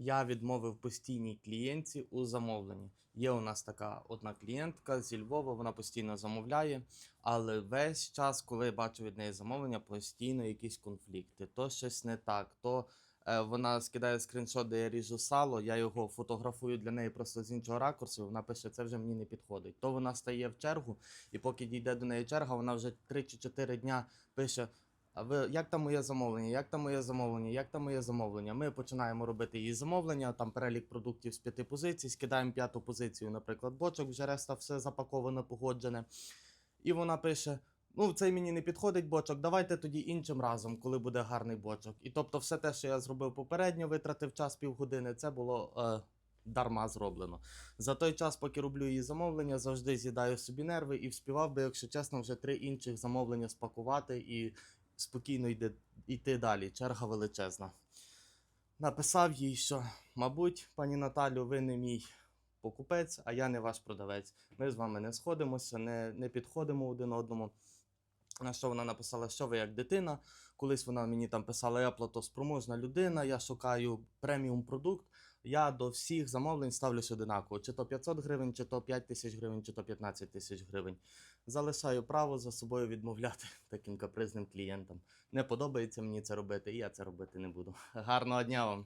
Я відмовив постійній клієнтці у замовленні. Є у нас така одна клієнтка зі Львова, вона постійно замовляє, але весь час, коли я бачу від неї замовлення, постійно якісь конфлікти. То щось не так, то е, вона скидає скріншот, де я ріжу сало, я його фотографую для неї просто з іншого ракурсу. Вона пише, це вже мені не підходить. То вона стає в чергу, і поки дійде до неї черга, вона вже 3 чи 4 дня пише. А ви як там моє замовлення? Як там моє замовлення? Як там моє замовлення? Ми починаємо робити її замовлення, там перелік продуктів з п'яти позицій, скидаємо п'яту позицію, наприклад, бочок, вже решта все запаковано, погоджене. І вона пише: Ну, цей мені не підходить бочок, давайте тоді іншим разом, коли буде гарний бочок. І тобто, все те, що я зробив попередньо, витратив час півгодини, це було е, дарма зроблено. За той час, поки роблю її замовлення, завжди з'їдаю собі нерви і вспівав би, якщо чесно, вже три інших замовлення спакувати і спокійно йде, йти далі. Черга величезна. Написав їй, що, мабуть, пані Наталю, ви не мій покупець, а я не ваш продавець. Ми з вами не сходимося, не, не підходимо один одному. На що вона написала, що ви як дитина. Колись вона мені там писала, я платоспроможна людина, я шукаю преміум продукт. Я до всіх замовлень ставлюсь одинаково: чи то 500 гривень, чи то 5 тисяч гривень, чи то 15 тисяч гривень. Залишаю право за собою відмовляти таким капризним клієнтам. Не подобається мені це робити, і я це робити не буду. Гарного дня вам!